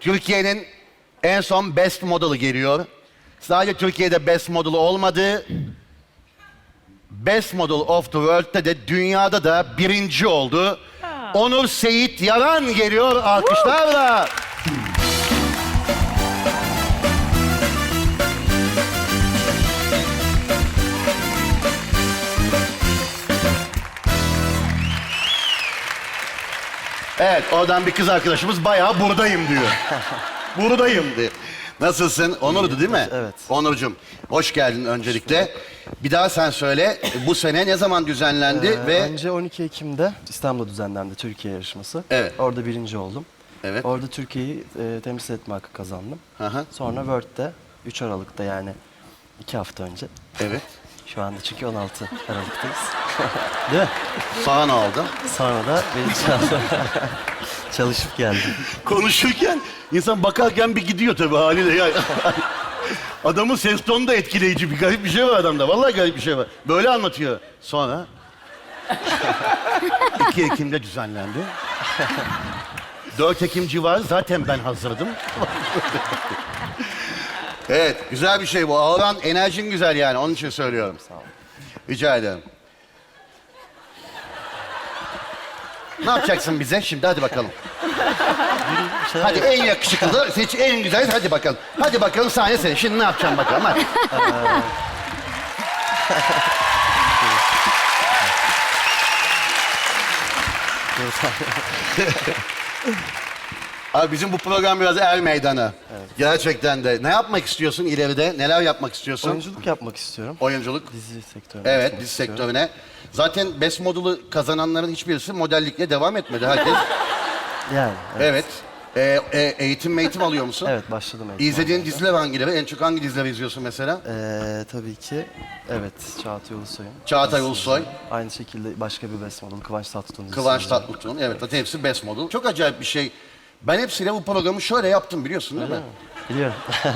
Türkiye'nin en son Best Model'ı geliyor. Sadece Türkiye'de Best Model'ı olmadı. Best Model of the World'de de dünyada da birinci oldu. Onur Seyit Yaran geliyor alkışlarla. Evet, oradan bir kız arkadaşımız bayağı buradayım diyor. buradayım diyor. Nasılsın? Onur'du değil mi? evet. Onurcuğum, hoş geldin öncelikle. Bir daha sen söyle, bu sene ne zaman düzenlendi Ee, ve... Önce 12 Ekim'de İstanbul'da düzenlendi Türkiye yarışması. Evet. Orada birinci oldum. Evet. Orada Türkiye'yi e, temsil etme hakkı kazandım. Hı. Sonra World'de 3 Aralık'ta yani 2 hafta önce. Evet. Şu anda çünkü 16 Aralık'tayız. Değil mi? Sana ne oldu? Sonra da benim çalışıp, çalışıp geldim. Konuşurken insan bakarken bir gidiyor tabii haliyle. Yani. Adamın ses tonu da etkileyici. Bir garip bir şey var adamda. Vallahi garip bir şey var. Böyle anlatıyor. Sonra 2 Ekim'de düzenlendi. 4 Ekim civarı zaten ben hazırdım. Evet, güzel bir şey bu. Ağıran enerjin güzel yani. Onun için söylüyorum. Sağ olun. Rica ederim. Ne yapacaksın bize şimdi? Hadi bakalım. Hadi en yakışıklı, seç en güzel. Hadi bakalım. Hadi bakalım sahne senin. Şimdi ne yapacaksın bakalım hadi. Abi bizim bu program biraz er meydanı. Gerçekten de. Ne yapmak istiyorsun ileride? Neler yapmak istiyorsun? Oyunculuk yapmak istiyorum. Oyunculuk. Dizi sektörüne. Evet, atılmak dizi istiyorum. sektörüne. Zaten Best Model'ı kazananların hiçbirisi modellikle devam etmedi. Herkes. Yani. Evet. evet. Ee, e, eğitim eğitim alıyor musun? Evet başladım eğitim İzlediğin almaya. diziler hangileri? En çok hangi dizileri izliyorsun mesela? Ee, tabii ki evet Çağatay Ulusoy'un. Çağatay. Ulusoy. Aynı şekilde başka bir best model Kıvanç Tatlıtuğ'un. Kıvanç Tatlıtuğ'un. Evet, zaten hepsi Best Model. Çok acayip bir şey. Ben hepsiyle bu programı şöyle yaptım biliyorsun değil mi? Biliyorum.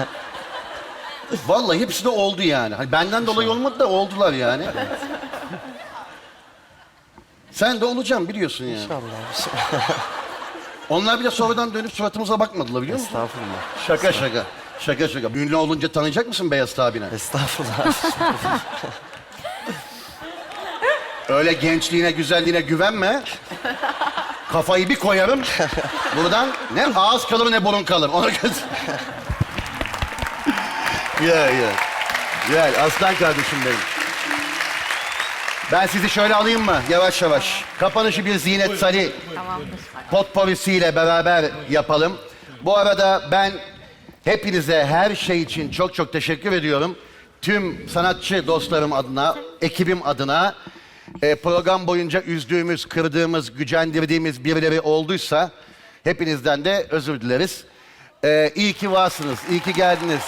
Vallahi hepsi de oldu yani. Hani benden dolayı olmadı da oldular yani. Sen de olacaksın biliyorsun yani. İnşallah. Onlar bile sonradan dönüp suratımıza bakmadılar biliyor musun? Estağfurullah. Şaka şaka. Şaka şaka. Ünlü olunca tanıyacak mısın Beyaz abine? Estağfurullah. Öyle gençliğine, güzelliğine güvenme. Kafayı bir koyarım. Buradan ne ağız kalır ne burun kalır. Ona göre... ya ya. Gel aslan kardeşim benim. Ben sizi şöyle alayım mı? Yavaş yavaş. Kapanışı bir Zinet Salih potporisiyle beraber yapalım. Bu arada ben hepinize her şey için çok çok teşekkür ediyorum. Tüm sanatçı dostlarım adına, ekibim adına e, program boyunca üzdüğümüz, kırdığımız, gücendirdiğimiz birileri olduysa hepinizden de özür dileriz. E, iyi ki varsınız, iyi ki geldiniz.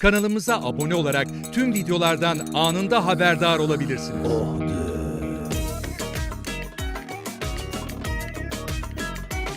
Kanalımıza abone olarak tüm videolardan anında haberdar olabilirsiniz.